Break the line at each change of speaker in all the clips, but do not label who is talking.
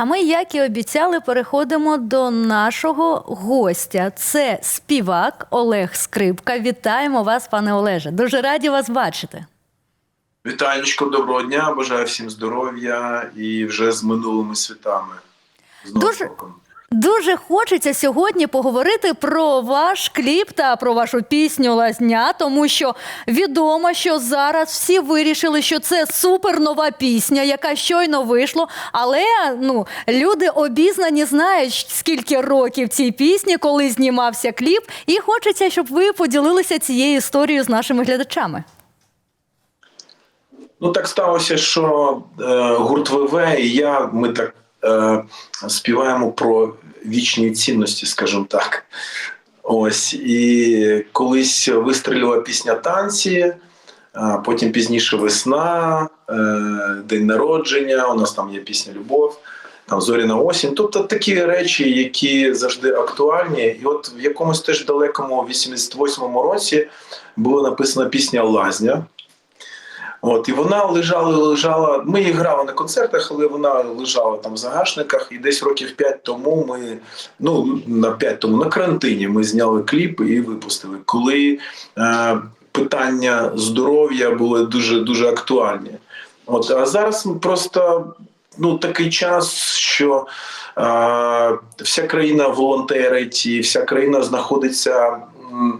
А ми, як і обіцяли, переходимо до нашого гостя. Це співак Олег Скрипка. Вітаємо вас, пане Олеже. Дуже раді вас бачити.
Вітанечко, доброго дня, бажаю всім здоров'я і вже з минулими світами. З
Дуже-
роком.
Дуже хочеться сьогодні поговорити про ваш кліп та про вашу пісню Лазня, тому що відомо, що зараз всі вирішили, що це супер нова пісня, яка щойно вийшла. Але ну люди обізнані знають, скільки років цій пісні, коли знімався кліп, і хочеться, щоб ви поділилися цією історією з нашими глядачами.
Ну так сталося, що е, гурт ВВ і я ми так е, співаємо про вічні цінності, скажімо так. Ось і колись вистрілила пісня танці, а потім пізніше весна, е, день народження. У нас там є пісня Любов, там Зоряна осінь. Тобто такі речі, які завжди актуальні. І от в якомусь теж далекому 88-му році була написана пісня Лазня. От, і вона лежала, лежала. Ми її грали на концертах, але вона лежала там в загашниках. І десь років 5 тому ми, ну на 5 тому на карантині ми зняли кліп і випустили. Коли е, питання здоров'я були дуже дуже актуальні. От, а зараз просто ну, такий час, що е, вся країна волонтерить, і вся країна знаходиться. м,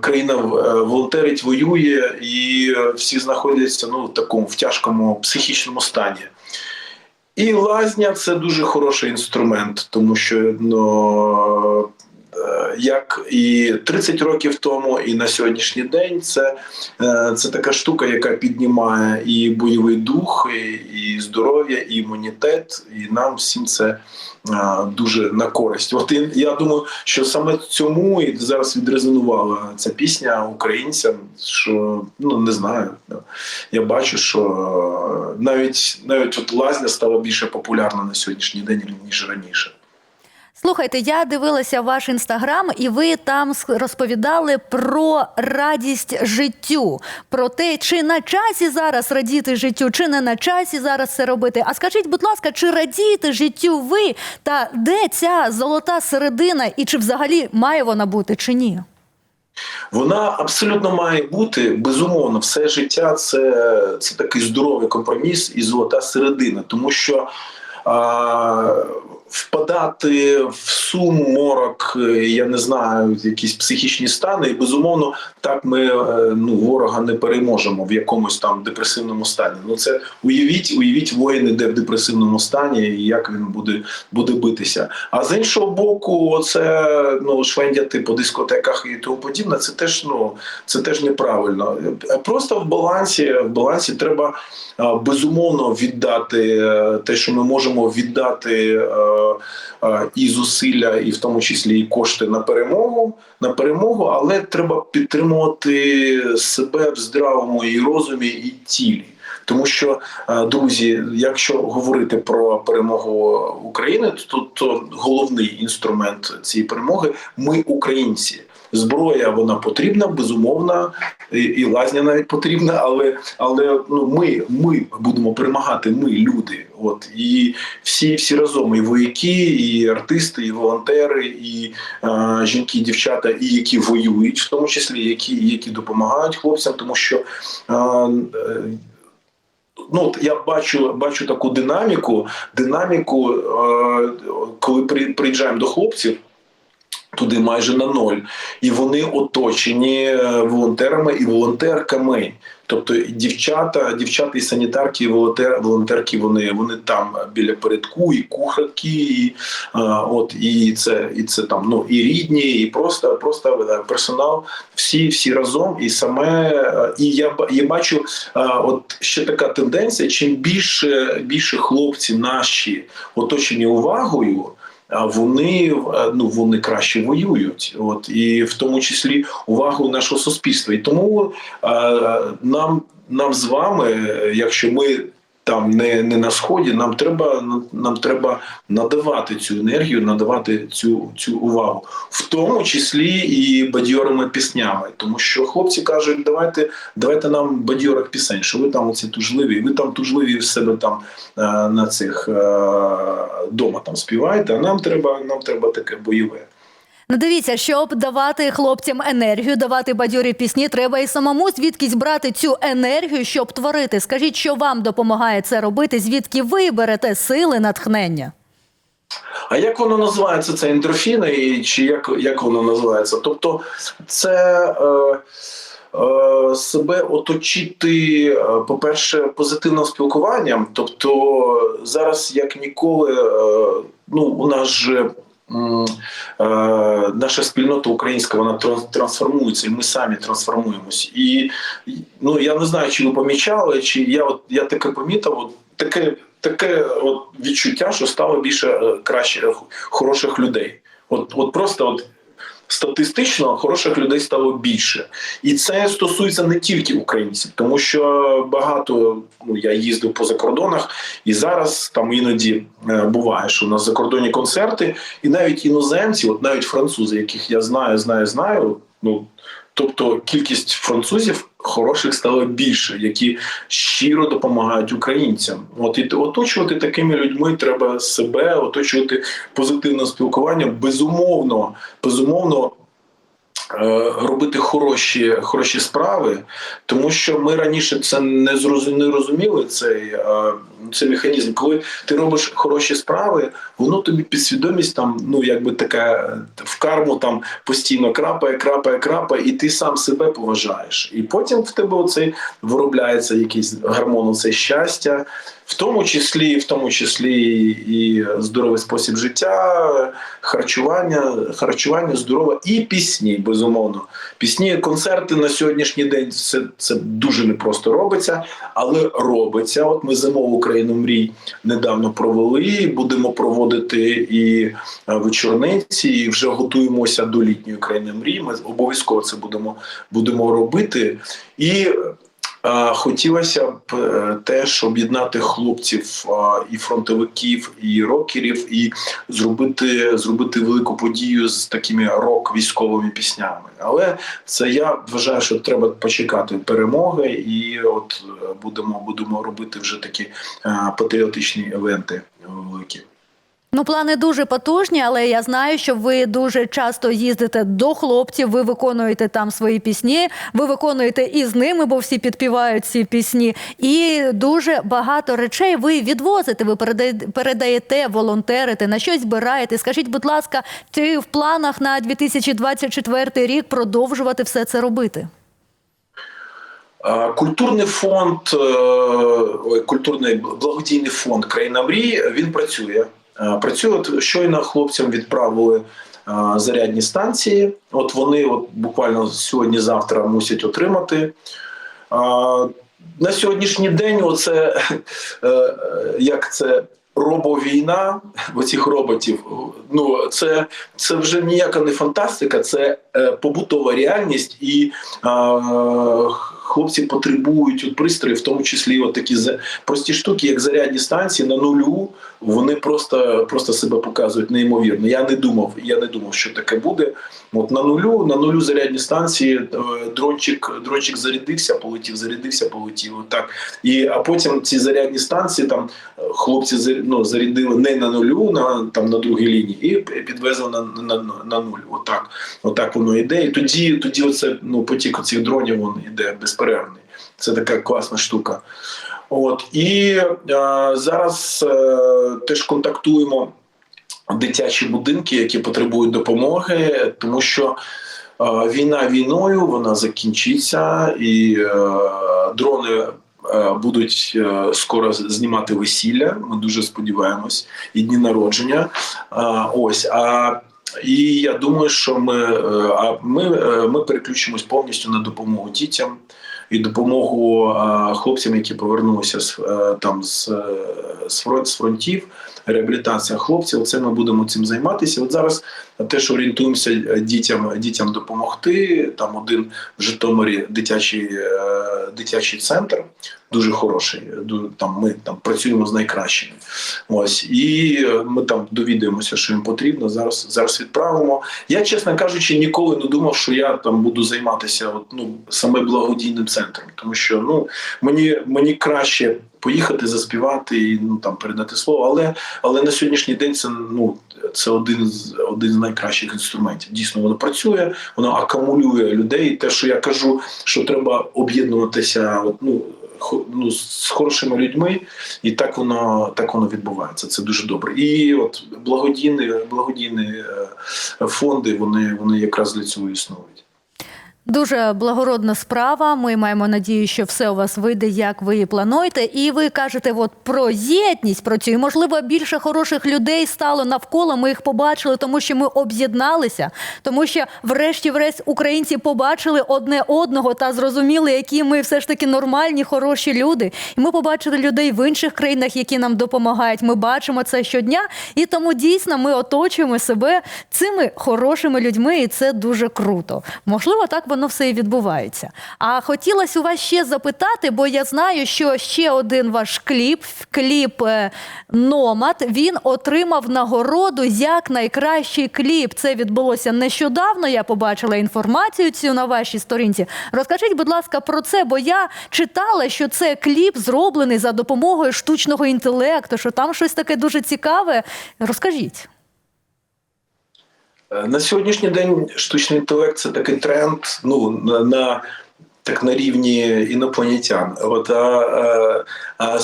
Країна е, волонтерить, воює, і е, всі знаходяться ну, в такому в тяжкому психічному стані. І лазня це дуже хороший інструмент, тому що ну, е, як і 30 років тому, і на сьогоднішній день це, е, це така штука, яка піднімає і бойовий дух, і, і здоров'я, і імунітет, і нам всім це е, дуже на користь. От я думаю, що саме цьому і зараз відрезонувала ця пісня українцям, що ну не знаю. Я бачу, що е, навіть навіть от лазня стала більше популярна на сьогоднішній день ніж раніше.
Слухайте, я дивилася ваш інстаграм, і ви там розповідали про радість життю, про те, чи на часі зараз радіти життю, чи не на часі зараз це робити. А скажіть, будь ласка, чи радієте життю ви? Та де ця золота середина, і чи взагалі має вона бути, чи ні?
Вона абсолютно має бути безумовно. Все життя це, це такий здоровий компроміс і золота середина, тому що а, впадати в сум, морок, е, я не знаю, якісь психічні стани, і безумовно, так ми е, ну, ворога не переможемо в якомусь там депресивному стані. Ну це уявіть, уявіть воїн іде в депресивному стані, і як він буде, буде битися. А з іншого боку, це ну швендяти по дискотеках і тому подібне, це теж ну це теж неправильно. Е, Просто в балансі, в балансі треба безумовно віддати те, що ми можемо віддати і зусилля, і в тому числі і кошти на перемогу, на перемогу, але треба підтримувати себе в здравому і розумі, і тілі. Тому що, е, друзі, якщо говорити про перемогу України, то, то головний інструмент цієї перемоги ми українці. Зброя вона потрібна, безумовно, і, і лазня навіть потрібна, але але ну ми, ми будемо перемагати, ми люди. От і всі, всі разом, і вояки, і артисти, і волонтери, і е, жінки, і дівчата, і які воюють, в тому числі які, які допомагають хлопцям, тому що. Е, Ну, от я бачу, бачу таку динаміку. Динаміку, е, коли при- приїжджаємо до хлопців, туди майже на ноль, і вони оточені е, волонтерами і волонтерками. Тобто дівчата, дівчата і санітарки, і волонтер, волонтерки, вони, вони там біля передку, і кухарки, і, е, от, і це, і це там ну і рідні, і просто, просто е, персонал, всі, всі разом. І саме і я, я бачу, от ще така тенденція: чим більше, більше хлопці наші оточені увагою. Вони е, ну вони краще воюють, от і в тому числі увагу нашого суспільства. І тому е, нам, нам з вами, е, якщо ми там не, не на сході. Нам треба нам треба надавати цю енергію, надавати цю, цю увагу, в тому числі і бадьорими піснями. Тому що хлопці кажуть, давайте, давайте нам бадьорих пісень, що ви там оці тужливі, ви там тужливі в себе там е, на цих е, дома там співаєте. А нам треба, нам треба таке бойове.
Ну, дивіться, щоб давати хлопцям енергію, давати бадьорі пісні, треба і самому звідкись брати цю енергію, щоб творити. Скажіть, що вам допомагає це робити? Звідки ви берете сили, натхнення?
А як воно називається? Це ендорфіни, і чи як, як воно називається? Тобто, це е, е, себе оточити, е, по-перше, позитивним спілкуванням. Тобто, зараз як ніколи, е, ну у нас же. Е, Наша спільнота українська вона трансформується, і ми самі трансформуємось. І і, ну я не знаю, чи ви помічали, чи я от я таке помітив, от таке таке от відчуття, що стало більше е, краще е, хороших людей. От, от просто от статистично хороших людей стало більше, і це стосується не тільки українців, тому що багато ну я їздив по закордонах, і зараз там іноді е, буває, що у нас закордонні концерти, і навіть іноземці, от навіть французи, яких я знаю, знаю, знаю. Ну тобто кількість французів хороших стало більше, які щиро допомагають українцям. От і оточувати такими людьми треба себе, оточувати позитивним спілкуванням. Безумовно, безумовно. е, Робити хороші, хороші справи, тому що ми раніше це не зрозуміли цей, е, цей механізм. Коли ти робиш хороші справи, воно тобі підсвідомість там, ну якби така е, в карму там постійно крапає, крапає, крапає, і ти сам себе поважаєш. І потім в тебе оцей виробляється якийсь гормон, оце щастя, в тому числі, в тому числі і здоровий спосіб життя, харчування, харчування здорове і пісні, безумовно. Пісні, концерти на сьогоднішній день це, це дуже непросто робиться, але робиться. От ми зимову країну мрій недавно провели. Будемо проводити і е, вечорниці, і вже готуємося до літньої країни мрій. Ми обов'язково це будемо, будемо робити. І Хотілося б е, теж об'єднати хлопців е, і фронтовиків, і рокерів, і зробити, зробити велику подію з такими рок-військовими піснями. Але це я вважаю, що треба почекати перемоги, і от е, будемо, будемо робити вже такі е, патріотичні івенти великі.
Ну, плани дуже потужні, але я знаю, що ви дуже часто їздите до хлопців, ви виконуєте там свої пісні, ви виконуєте і з ними, бо всі підпівають ці пісні. І дуже багато речей ви відвозите, ви передаєте, волонтерите, на щось збираєте. Скажіть, будь ласка, чи в планах на 2024 рік продовжувати все це робити?
Культурний фонд, е, культурний благодійний фонд Країна мрій він працює. Е, Працює щойно хлопцям відправили е, зарядні станції. От вони от буквально сьогодні-завтра мусять отримати. Е, На сьогоднішній день, оце як це. Робовійна оцих роботів. Ну це, це вже ніяка не фантастика, це побутова реальність, і хлопці потребують от пристрої, в тому числі от такі прості штуки, як зарядні станції на нулю. Вони просто, просто себе показують неймовірно. Я не думав, я не думав, що таке буде. От на нулю, на нулю зарядні станції, е, дрончик, дрончик зарядився, полетів, зарядився, полетів. Отак. І а потім ці зарядні станції там е, хлопці ну, зарядили не на нулю, на там на другій лінії, і підвезли на, на, на, нуль. Отак, отак воно йде. І тоді, тоді оце ну потік цих дронів він йде безперервний. Це така класна штука. От і е, зараз е, теж контактуємо дитячі будинки, які потребують допомоги, тому що е, війна війною вона закінчиться, і е, дрони. е, Будуть е, скоро знімати весілля. Ми дуже сподіваємось, і дні народження. Ось а і я думаю, що ми, е, а ми, е, ми переключимось повністю на допомогу дітям і допомогу хлопцям, які повернулися з е, там з, е, з фронтів. Реабілітація хлопців. Це ми будемо цим займатися. От зараз теж орієнтуємося е, дітям дітям допомогти. Там один в Житомирі дитячий, е, дитячий центр. Дуже хороший. Там ми там працюємо з найкращими. Ось і е, ми там довідаємося, що їм потрібно. Зараз зараз відправимо. Я, чесно кажучи, ніколи не думав, що я там буду займатися от, ну, саме благодійним центром, тому що ну мені мені краще поїхати, заспівати і ну там передати слово. Але але на сьогоднішній день це ну це один з один з найкращих інструментів. Дійсно, воно працює, воно акумулює людей. Те, що я кажу, що треба об'єднунутися, от, ну. Ну, з хорошими людьми, і так воно так воно відбувається. Це дуже добре. І от благодійні, благодійні е, фонди, вони, вони якраз для цього існують.
Дуже благородна справа. Ми маємо надію, що все у вас вийде, як ви і плануєте. І ви кажете, от про єдність про цю. І, можливо, більше хороших людей стало навколо. Ми їх побачили, тому що ми об'єдналися. Тому що, врешті-врешт, українці побачили одне одного та зрозуміли, які ми все ж таки нормальні, хороші люди. І ми побачили людей в інших країнах, які нам допомагають. Ми бачимо це щодня, і тому дійсно ми оточуємо себе цими хорошими людьми, і це дуже круто. Можливо, так воно все і відбувається. А хотілося у вас ще запитати, бо я знаю, що ще один ваш кліп, кліп е, Номад, він отримав нагороду як найкращий кліп. Це відбулося нещодавно. Я побачила інформацію цю на вашій сторінці. Розкажіть, будь ласка, про це, бо я читала, що це кліп зроблений за допомогою штучного інтелекту, що там щось таке дуже цікаве. Розкажіть.
Е, На сьогоднішній день штучний інтелект це такий тренд. Ну на, так на рівні інопланетян. От а, а, а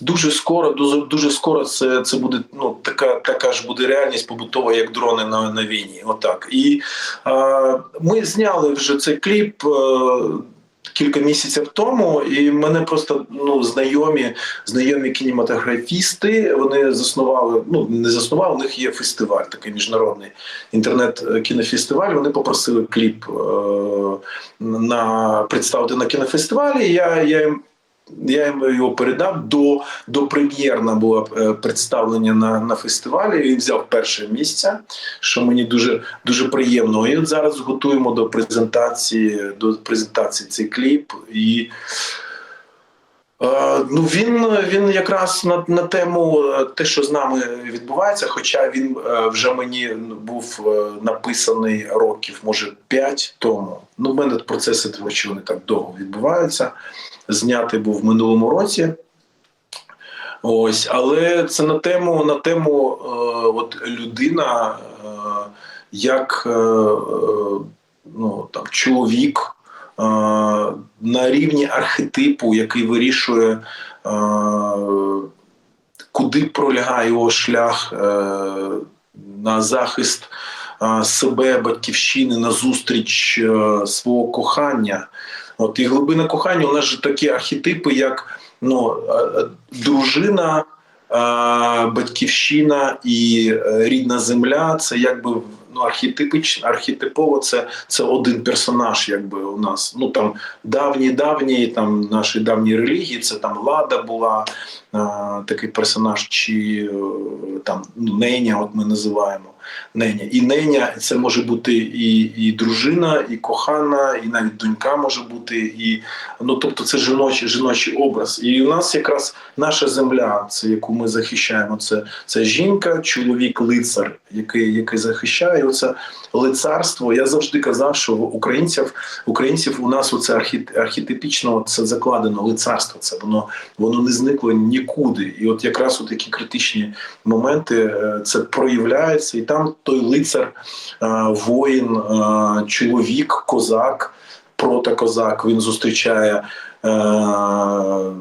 дуже скоро, дуже, дуже скоро це, це буде ну така, така ж буде реальність побутова, як дрони на, на війні. Отак. І а, ми зняли вже цей кліп. е, Кілька місяців тому, і мене просто ну знайомі, знайомі кінематографісти. Вони заснували, ну не заснували, у них є фестиваль, такий міжнародний інтернет-кінофестиваль. Вони попросили кліп е, на представити на кінофестивалі. Я, я їм. Я їм його передав до, до прем'єрна було е, представлення на, на фестивалі. Він взяв перше місце, що мені дуже дуже приємно. І от зараз готуємо до презентації до презентації цей кліп. І е, ну він, він якраз на, на тему е, те, що з нами відбувається. Хоча він е, вже мені був е, написаний років, може, 5 тому. Ну, в мене процеси творчі вони так довго відбуваються. Знятий був в минулому році. Ось, але це на тему на тему е, от людина, е, як е, ну, там, чоловік е, на рівні архетипу, який вирішує, е, куди пролягає його шлях е, на захист е, себе, батьківщини, на зустріч е, свого кохання. От і глибина кохання у нас же такі архетипи, як ну, е, е, дружина, е, батьківщина і рідна земля. Це якби ну, архетипично, архетипово це, це один персонаж, якби у нас. Ну там давні, давні там наші давні релігії, це там Лада була такий персонаж, чи там ну, Неня, от ми називаємо. Неня. І неня це може бути і, і дружина, і кохана, і навіть донька може бути. І, ну, тобто це жіночий, жіночий образ. І у нас якраз наша земля, це яку ми захищаємо, це, це жінка, чоловік, лицар, який, який захищає оце лицарство. Я завжди казав, що українців, українців у нас оце архетипічно це закладено лицарство. Це воно воно не зникло нікуди. І от якраз у такі критичні моменти е, це проявляється, і там той лицар, е, воїн, е, чоловік, козак, протокозак. Він зустрічає. е,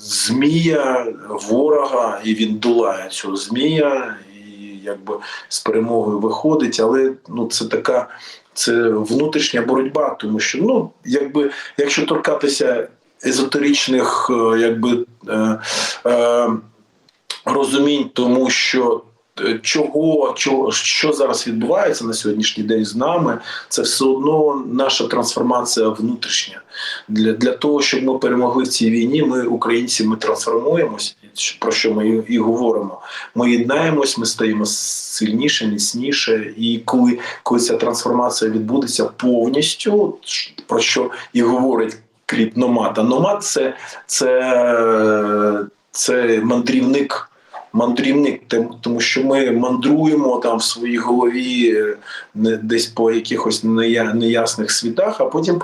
Змія, ворога, і він долає цього змія, і якби з перемогою виходить. Але ну це така це внутрішня боротьба, тому що ну якби якщо торкатися езотеричних, якби е, е, розумінь, тому що. Чого, чого що зараз відбувається на сьогоднішній день з нами, це все одно наша трансформація внутрішня. Для, для того, щоб ми перемогли в цій війні, ми, українці, ми трансформуємося. Про що ми і, говоримо. Ми єднаємось, ми стаємо сильніше, міцніше. І коли, коли ця трансформація відбудеться повністю, про що і говорить кліп Номад. А Номад це, це, це мандрівник. Мандрівник, тому що ми мандруємо там в своїй голові е, десь по якихось нея- неясних світах, а потім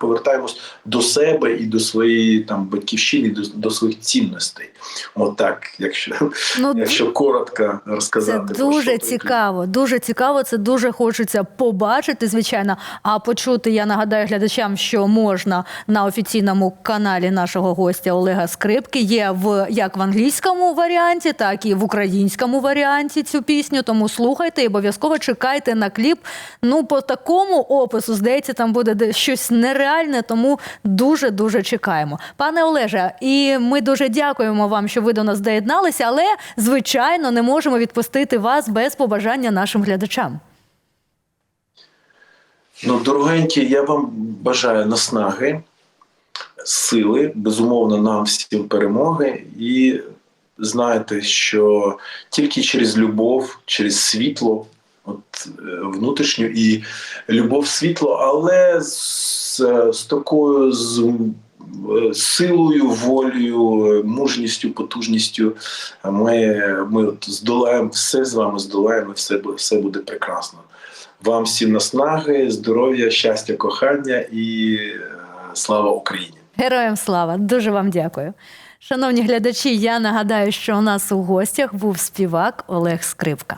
повертаємось до себе і до своєї там батьківщини, до, до своїх цінностей. От так, якщо,
Ну,
якщо коротко розказати. що
дуже цікаво. Дуже цікаво. Це дуже хочеться побачити, звичайно. А почути, я нагадаю глядачам, що можна на офіційному каналі нашого гостя Олега Скрипки. Є в як в англійському варіанті, так і в українському варіанті цю пісню. Тому слухайте і обов'язково чекайте на кліп. Ну, по такому опису, здається, там буде де- щось нереальне, тому дуже дуже чекаємо. Пане Олеже, і ми дуже дякуємо вам, що ви до нас доєдналися, але звичайно не можемо відпустити вас без побажання нашим глядачам.
Ну, дорогенькі, я вам бажаю наснаги, сили, безумовно, нам всім перемоги. І знайте, що тільки через любов, через світло, от е, внутрішню і любов, світло, але з, з такою з, силою, волею, мужністю, потужністю ми, ми от здолаємо все з вами, здолаємо, все, все буде прекрасно. Вам всім наснаги, здоров'я, щастя, кохання і е, слава Україні!
Героям слава! Дуже вам дякую. Шановні глядачі, я нагадаю, що у нас у гостях був співак Олег Скрипка.